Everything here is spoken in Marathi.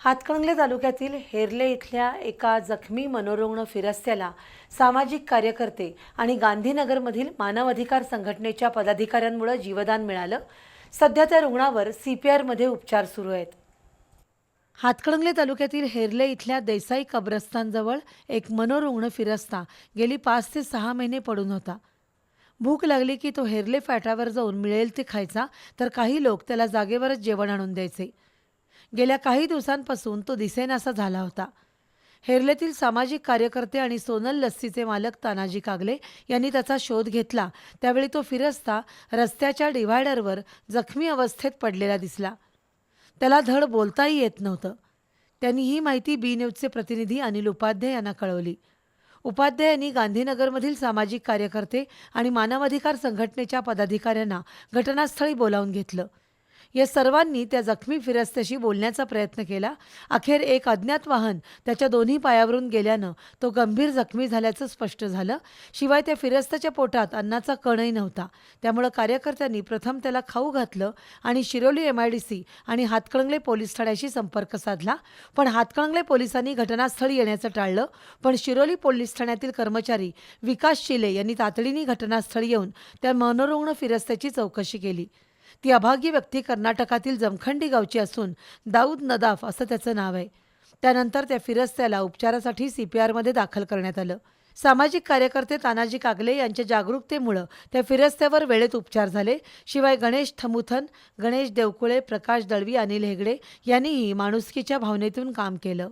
हातकणंगले तालुक्यातील हेरले इथल्या एका जखमी मनोरुग्ण फिरस्त्याला सामाजिक कार्यकर्ते आणि गांधीनगरमधील मानवाधिकार संघटनेच्या पदाधिकाऱ्यांमुळे जीवदान मिळालं. सध्या त्या रुग्णावर सी पी आरमध्ये उपचार सुरू आहेत. हातकणंगले तालुक्यातील हेरले इथल्या देसाई कब्रस्तानजवळ एक मनोरुग्ण फिरस्ता गेली पाच ते सहा महिने पडून होता. भूक लागली की तो हेरले फाटावर जाऊन मिळेल ते खायचा तर काही लोक त्याला जागेवरच जेवण आणून द्यायचे. गेल्या काही दिवसांपासून तो दिसेनासा झाला होता. हेरलेतील सामाजिक कार्यकर्ते आणि सोनल लस्सीचे मालक तानाजी कागले यांनी त्याचा शोध घेतला. त्यावेळी तो फिरस्ता रस्त्याच्या डिव्हायडरवर जखमी अवस्थेत पडलेला दिसला. त्याला धड बोलताही येत नव्हतं. त्यांनी ही माहिती बी न्यूजचे प्रतिनिधी अनिल उपाध्याय यांना कळवली. उपाध्याय यांनी गांधीनगरमधील सामाजिक कार्यकर्ते आणि मानवाधिकार संघटनेच्या पदाधिकाऱ्यांना घटनास्थळी बोलावून घेतलं. या सर्वांनी त्या जखमी फिरस्त्याशी बोलण्याचा प्रयत्न केला. अखेर एक अज्ञात वाहन त्याच्या दोन्ही पायावरून गेल्यानं तो गंभीर जखमी झाल्याचं स्पष्ट झालं. शिवाय त्या फिरस्त्याच्या पोटात अन्नाचा कणही नव्हता. त्यामुळं कार्यकर्त्यांनी प्रथम त्याला खाऊ घातलं आणि Shiroli M I D C आणि हातकणंगले पोलीस ठाण्याशी संपर्क साधला. पण हातकणंगले पोलिसांनी घटनास्थळी येण्याचं टाळलं. पण शिरोली पोलीस ठाण्यातील कर्मचारी विकास शिले यांनी तातडीने घटनास्थळी येऊन त्या मनोरुग्ण फिरस्त्याची चौकशी केली. ती अभागी व्यक्ती कर्नाटकातील जमखंडी गावची असून दाऊद नदाफ असं त्याचं नाव आहे. त्यानंतर त्या फिरस्त्याला उपचारासाठी सी पी आरमध्ये दाखल करण्यात आलं. सामाजिक कार्यकर्ते तानाजी कागले यांच्या जागरूकतेमुळं त्या फिरस्त्यावर वेळेत उपचार झाले. शिवाय गणेश थमुथन गणेश देवकुळे प्रकाश दळवी अनिल हेगडे यांनीही माणुसकीच्या भावनेतून काम केलं.